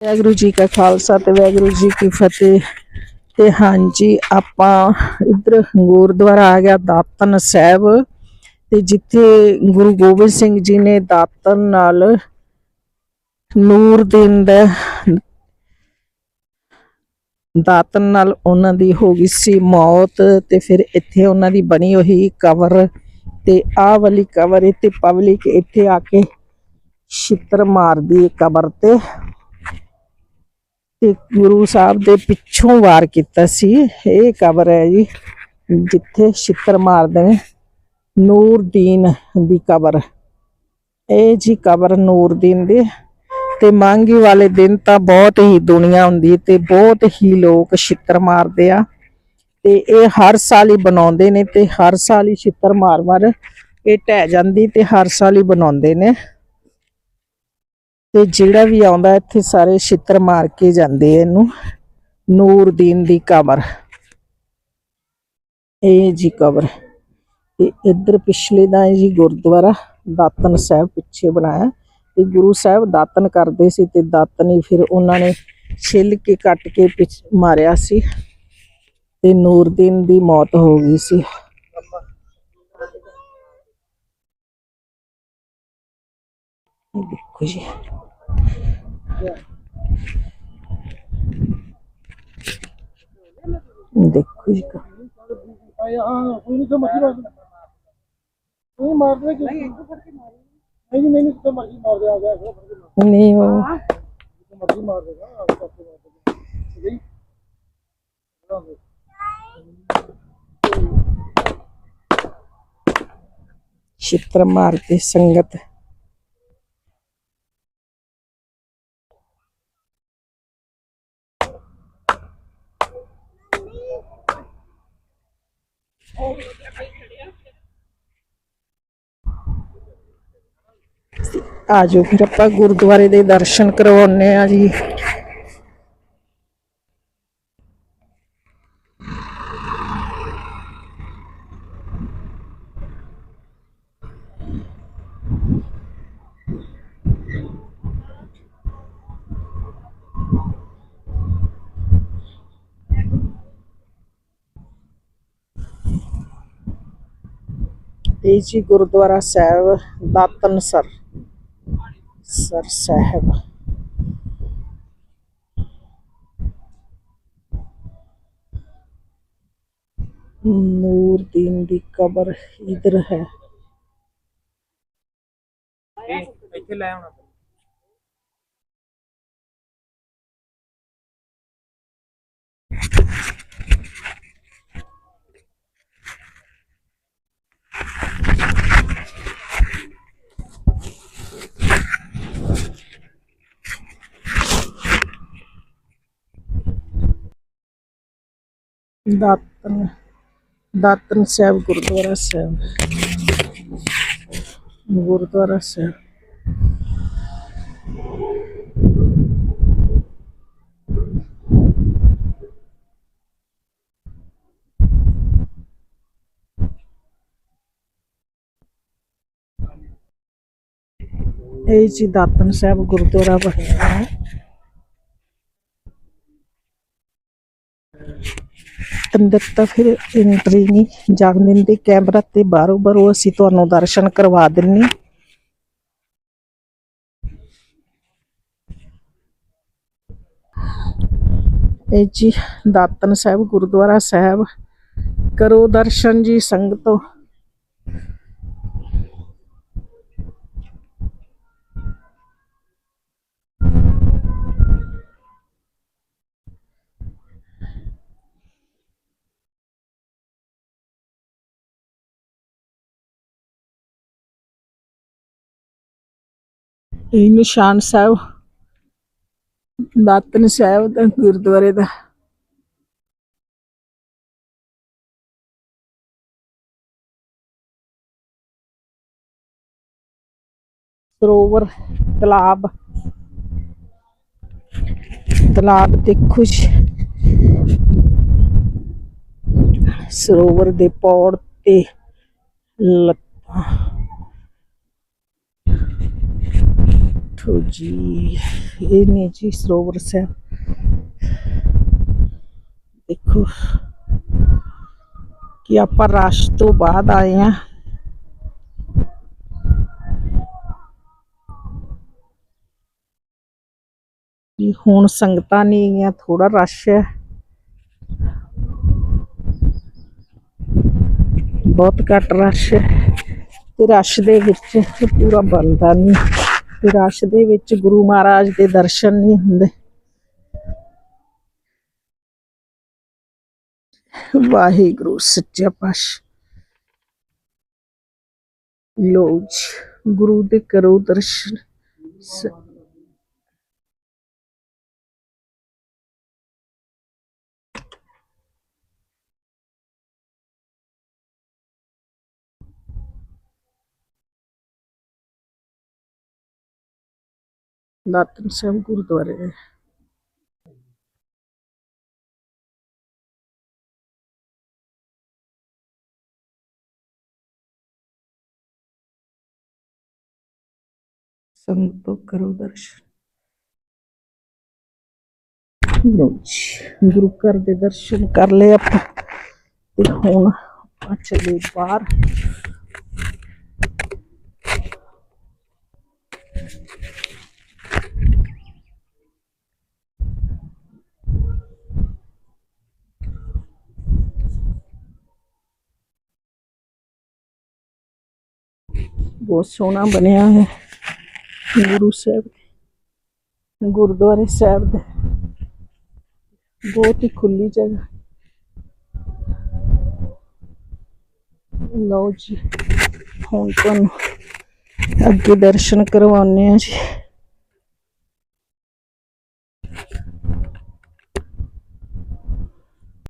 ਵਾਹਿਗੁਰੂ ਜੀ ਕਾ ਖਾਲਸਾ ਤੇ ਵਾਹਿਗੁਰੂ ਜੀ ਕੀ ਫਤਿਹ। ਤੇ ਹਾਂਜੀ, ਆਪਾਂ ਇੱਧਰ ਗੁਰਦੁਆਰਾ ਆ ਗਿਆ ਦਾਤਨ ਸਾਹਿਬ। ਤੇ ਜਿੱਥੇ ਗੁਰੂ ਗੋਬਿੰਦ ਸਿੰਘ ਜੀ ਨੇ ਦਾਤਨ ਨਾਲ ਨੂਰ ਦਿਨ ਦਾ ਦਾਤਨ ਨਾਲ ਉਹਨਾਂ ਦੀ ਹੋ ਗਈ ਸੀ ਮੌਤ ਤੇ ਫਿਰ ਇੱਥੇ ਉਹਨਾਂ ਦੀ ਬਣੀ ਹੋਈ ਕਵਰ। ਤੇ ਆਹ ਵਾਲੀ ਕਵਰ ਇੱਥੇ ਪਬਲਿਕ ਇੱਥੇ ਆ ਕੇ ਛਿੱਤਰ ਮਾਰਦੀ ਹੈ ਕਬਰ ਤੇ। ਤੇ ਗੁਰੂ ਸਾਹਿਬ ਦੇ ਪਿੱਛੋਂ ਵਾਰ ਕੀਤਾ ਸੀ। ਇਹ ਕਬਰ ਹੈ ਜੀ, ਜਿੱਥੇ ਛਿੱਤਰ ਮਾਰਦੇ ਨੇ। ਨੂਰਦੀਨ ਦੀ ਕਬਰ। ਇਹ ਜੀ ਕਬਰ ਨੂਰਦੀਨ ਦੀ। ਤੇ ਮੰਗੀ ਵਾਲੇ ਦਿਨ ਤਾਂ ਬਹੁਤ ਹੀ ਦੁਨੀਆ ਹੁੰਦੀ ਤੇ ਬਹੁਤ ਹੀ ਲੋਕ ਛਿੱਤਰ ਮਾਰਦੇ ਆ। ਤੇ ਇਹ ਹਰ ਸਾਲ ਹੀ ਬਣਾਉਂਦੇ ਨੇ ਤੇ ਹਰ ਸਾਲ ਹੀ ਛਿੱਤਰ ਮਾਰ ਮਾਰ ਇਹ ਢਹਿ ਜਾਂਦੀ ਤੇ ਹਰ ਸਾਲ ਹੀ ਬਣਾਉਂਦੇ ਨੇ। ਤੇ ਜਿਹੜਾ ਵੀ ਆਉਂਦਾ, ਇੱਥੇ ਸਾਰੇ ਛਿੱਤਰ ਮਾਰ ਕੇ ਜਾਂਦੇ ਆ ਇਹਨੂੰ। ਨੂਰਦੀਨ ਦੀ ਕਬਰ। ਇਹ ਜੀ ਕਬਰ। ਤੇ ਇੱਧਰ ਪਿਛਲੇ ਦਾ ਹੈ ਜੀ ਗੁਰਦੁਆਰਾ, ਦਾਤਨ ਸਾਹਿਬ ਪਿੱਛੇ ਬਣਾਇਆ। ਤੇ ਗੁਰੂ ਸਾਹਿਬ ਦਾਤਨ ਕਰਦੇ ਸੀ ਤੇ ਦਾਤਨ ਹੀ ਫਿਰ ਉਹਨਾਂ ਨੇ ਛਿੱਲ ਕੇ ਕੱਟ ਕੇ ਪਿਛ ਮਾਰਿਆ ਸੀ। ਤੇ ਨੂਰਦੀਨ ਦੀ ਮੌਤ ਹੋ ਗਈ ਸੀ। ਦੇਖੋ ਜੀ। ਦੇਖੋ ਜੀ ਕੋਈ ਨਹੀਂ ਮਰਜ਼ੀ ਮਾਰ ਕੋਈ ਮਾਰ ਦੇ ਕਿ ਨਹੀਂ ਨਹੀਂ ਨਹੀਂ ਤਾਂ ਮਰਜ਼ੀ ਮਾਰ ਦੇ ਆ ਗਿਆ ਫਿਰ ਫੜ ਕੇ ਮਾਰ ਨਹੀਂ ਉਹ ਜਿੱਥੇ ਮਰਜ਼ੀ ਮਾਰ ਦੇਗਾ ਆ ਕੇ ਮਾਰ ਦੇਗਾ। ਠੀਕ ਹੈ ਜੀ? ਬਣਾ ਦੇ ਛਿੱਤਰ ਮਾਰਦੇ ਸੰਗਤ। ਆਜੋ ਫਿਰ ਆਪਾਂ ਗੁਰਦੁਆਰੇ ਦੇ ਦਰਸ਼ਨ ਕਰਵਾਉਣੇ ਆ ਜੀ। ਇਹ ਜੀ ਗੁਰਦੁਆਰਾ ਸਾਹਿਬ ਦਾਤਨ ਸਰ ਸਾਹਿਬ। ਨੂਰਦੀਨ ਦੀ ਕਬਰ ਇਧਰ ਹੈ। ਇੱਥੇ ਲੈ ਆਉਣਾ। ਦਾਤਨ ਦਾਤਨ ਸਾਹਿਬ ਗੁਰਦੁਆਰਾ ਸਾਹਿਬ। ਗੁਰਦੁਆਰਾ ਸਾਹਿਬ। ਇਹ ਜੀ ਦਾਤਨ ਸਾਹਿਬ ਗੁਰਦੁਆਰਾ ਬਣਿਆ ਹੈ। ਅੰਦਰ ਤਾਂ ਫਿਰ ਐਂਟਰੀ ਨਹੀਂ, ਜਾਣ ਦਿੰਦੇ ਕੈਮਰਾ ਤੇ ਬਾਹਰੋਂ ਬਾਹਰੋਂ ਅਸੀਂ ਤੁਹਾਨੂੰ ਦਰਸ਼ਨ ਕਰਵਾ ਦਿੰਨੇ ਇਹ ਜੀ ਦਾਤਨ ਸਾਹਿਬ, ਗੁਰਦੁਆਰਾ ਸਾਹਿਬ। ਕਰੋ ਦਰਸ਼ਨ ਜੀ ਸੰਗਤੋ। ਇਹ ਨਿਸ਼ਾਨ ਸਾਹਿਬ, ਦਾਤਨ ਸਾਹਿਬ ਦਾ ਗੁਰਦੁਆਰੇ ਦਾ। ਸਰੋਵਰ, ਤਲਾਬ। ਤਲਾਬ ਤੇ ਖੁਸ਼। ਸਰੋਵਰ ਦੇ ਪੌੜ ਤੇ ਲੱਤਾਂ। ਲਓ ਜੀ ਇਹ ਨੇ ਜੀ ਸਰੋਵਰ ਸਾਹਿਬ ਦੇਖੋ ਕਿ ਆਪਾਂ ਰਸ਼ ਤੋਂ ਬਾਅਦ ਆਏ ਆ ਕਿ ਹੁਣ ਸੰਗਤਾਂ ਨਹੀਂ ਗਈਆਂ ਥੋੜਾ ਰਸ਼ ਹੈ ਬਹੁਤ ਘੱਟ ਰਸ਼ ਹੈ ਤੇ ਰਸ਼ ਦੇ ਵਿੱਚ ਪੂਰਾ ਬਣਦਾ ਨਹੀਂ ਤੇ ਰਸ਼ ਦੇ ਵਿੱਚ ਗੁਰੂ ਮਹਾਰਾਜ ਦੇ ਦਰਸ਼ਨ ਨਹੀਂ ਹੁੰਦੇ। ਵਾਹਿਗੁਰੂ, ਸੱਚਾ ਪਾਤਸ਼ਾਹ। ਲੋ ਜੀ, ਗੁਰੂ ਦੇ ਕਰੋ ਦਰਸ਼ਨ। ਦਾਤਨ ਸਾਹਿਬ ਗੁਰਦੁਆਰੇ ਸੰਗਤੋ ਕਰੋ ਦਰਸ਼ਨ। ਗੁਰੂ ਘਰ ਦੇ ਦਰਸ਼ਨ ਕਰ ਲਏ ਆਪਾਂ। ਤੇ ਹੁਣ ਆਪਾਂ ਚੱਲੇ ਬਾਹਰ। ਬਹੁਤ ਸੋਹਣਾ ਬਣਿਆ ਹੈ ਗੁਰੂ ਸਾਹਿਬ ਦੇ- ਗੁਰਦੁਆਰੇ ਸਾਹਿਬ ਦੇ ਬਹੁਤ ਹੀ ਖੁੱਲੀ ਜਗ੍ਹਾ ਲਓ ਜੀ ਹੁਣ ਤੁਹਾਨੂੰ ਅੱਗੇ ਦਰਸ਼ਨ ਕਰਵਾਉਂਦੇ ਆ ਜੀ